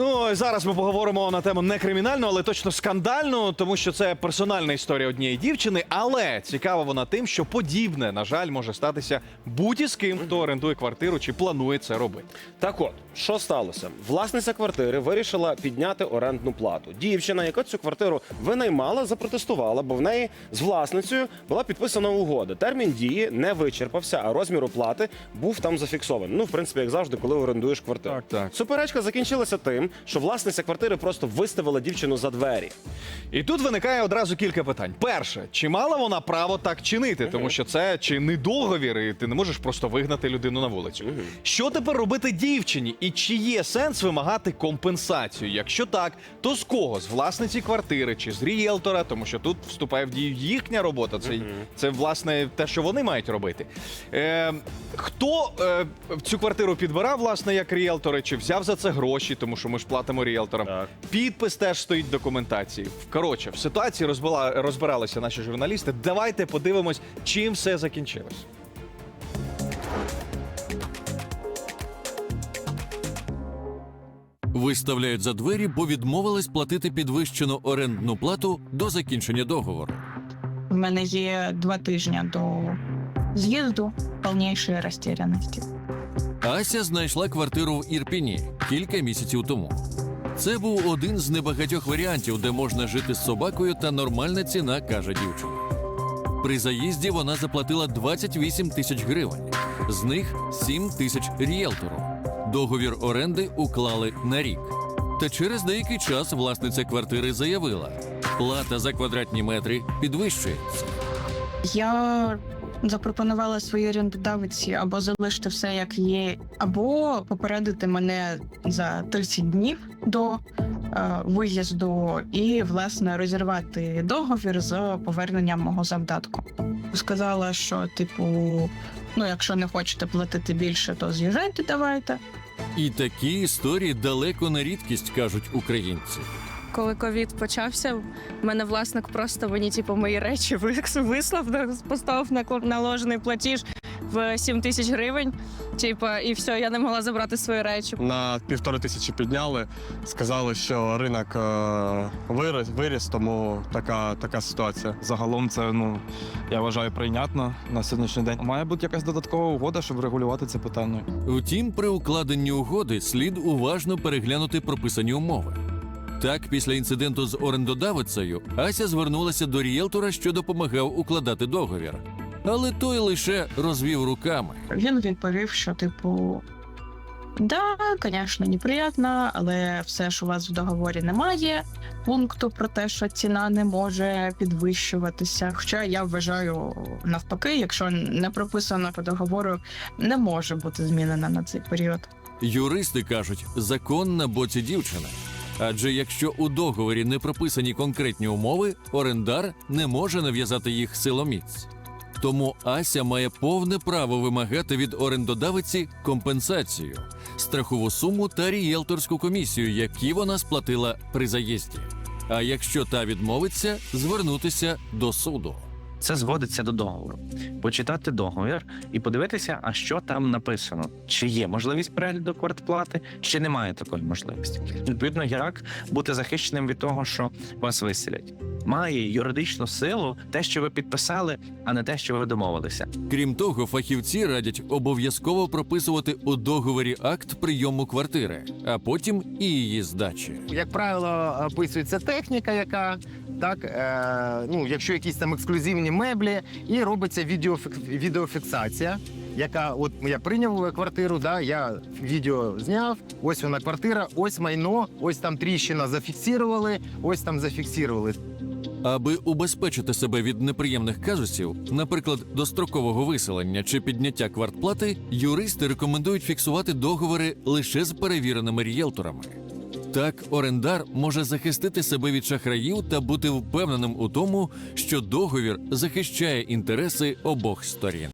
Ну зараз ми поговоримо на тему не кримінальну, але точно скандальну, тому що це персональна історія однієї дівчини. Але цікава вона тим, що подібне, на жаль, може статися будь-з ким, хто орендує квартиру чи планує це робити. Так от, що сталося? Власниця квартири вирішила підняти орендну плату. Дівчина, яка цю квартиру винаймала, запротестувала, бо в неї з власницею була підписана угода. Термін дії не вичерпався, а розмір оплати був там зафіксований. Ну, в принципі, як завжди, коли орендуєш квартиру. Так, так. Суперечка закінчилася тим, що власниця квартири просто виставила дівчину за двері. І тут виникає одразу кілька питань. Перше, чи мала вона право так чинити, тому що це чи не договір, і ти не можеш просто вигнати людину на вулицю. Що тепер робити дівчині? І чи є сенс вимагати компенсацію? Якщо так, то з кого? З власниці квартири чи з рієлтора, тому що тут вступає в дію їхня робота. Це, це власне те, що вони мають робити. Е, хто е, цю квартиру підбирав, власне, як рієлтори, чи взяв за це гроші, тому що ми ж платимо рієлторам. Так. Підпис теж стоїть в документації. Коротше, в ситуації розбила, розбиралися наші журналісти. Давайте подивимось, чим все закінчилось. Виставляють за двері, бо відмовились платити підвищену орендну плату до закінчення договору. В мене є два тижні до з'їзду повнішої розтіряності. Ася знайшла квартиру в Ірпіні кілька місяців тому. Це був один з небагатьох варіантів, де можна жити з собакою та нормальна ціна, каже дівчина. При заїзді вона заплатила 28 тисяч гривень, з них 7 тисяч рієлтору. Договір оренди уклали на рік. Та через деякий час власниця квартири заявила, плата за квадратні метри підвищується. Я запропонувала своїй орендодавці або залишити все як є, або попередити мене за 30 днів до е, виїзду і власне розірвати договір з поверненням мого завдатку. Сказала, що типу, ну якщо не хочете платити більше, то з'їжджайте, давайте. І такі історії далеко не рідкість, кажуть українці. Коли ковід почався, в мене власник просто мені, типу, мої речі вислав, поставив на наложений платіж в 7 тисяч гривень. Типу, і все, я не могла забрати свої речі. На півтори тисячі підняли. Сказали, що ринок е, виріс, виріс, тому така, така ситуація. Загалом це ну я вважаю прийнятно на сьогоднішній день. Має бути якась додаткова угода, щоб регулювати це питання. Втім, при укладенні угоди слід уважно переглянути прописані умови. Так, після інциденту з орендодавицею Ася звернулася до рієлтора, що допомагав укладати договір. Але той лише розвів руками. Він відповів, що типу. Да, звісно, неприємно, але все ж у вас в договорі немає пункту про те, що ціна не може підвищуватися. Хоча я вважаю навпаки, якщо не прописано по договору, не може бути змінена на цей період. Юристи кажуть, закон на боці дівчини. Адже якщо у договорі не прописані конкретні умови, орендар не може нав'язати їх силоміць. Тому Ася має повне право вимагати від орендодавиці компенсацію, страхову суму та рієлторську комісію, які вона сплатила при заїзді. А якщо та відмовиться, звернутися до суду. Це зводиться до договору. Почитати договір і подивитися, а що там написано. Чи є можливість перегляду квартплати, чи немає такої можливості. Відповідно, як бути захищеним від того, що вас виселять. Має юридичну силу те, що ви підписали, а не те, що ви домовилися. Крім того, фахівці радять обов'язково прописувати у договорі акт прийому квартири, а потім і її здачі. як правило, описується техніка, яка так, е, ну, якщо якісь там ексклюзивні меблі, і робиться відеофік- відеофіксація. Яка от я прийняв квартиру, да, я відео зняв, ось вона квартира, ось майно, ось там тріщина зафіксували, ось там зафіксували. Аби убезпечити себе від неприємних казусів, наприклад, дострокового виселення чи підняття квартплати, юристи рекомендують фіксувати договори лише з перевіреними рієлторами. Так, орендар може захистити себе від шахраїв та бути впевненим у тому, що договір захищає інтереси обох сторін.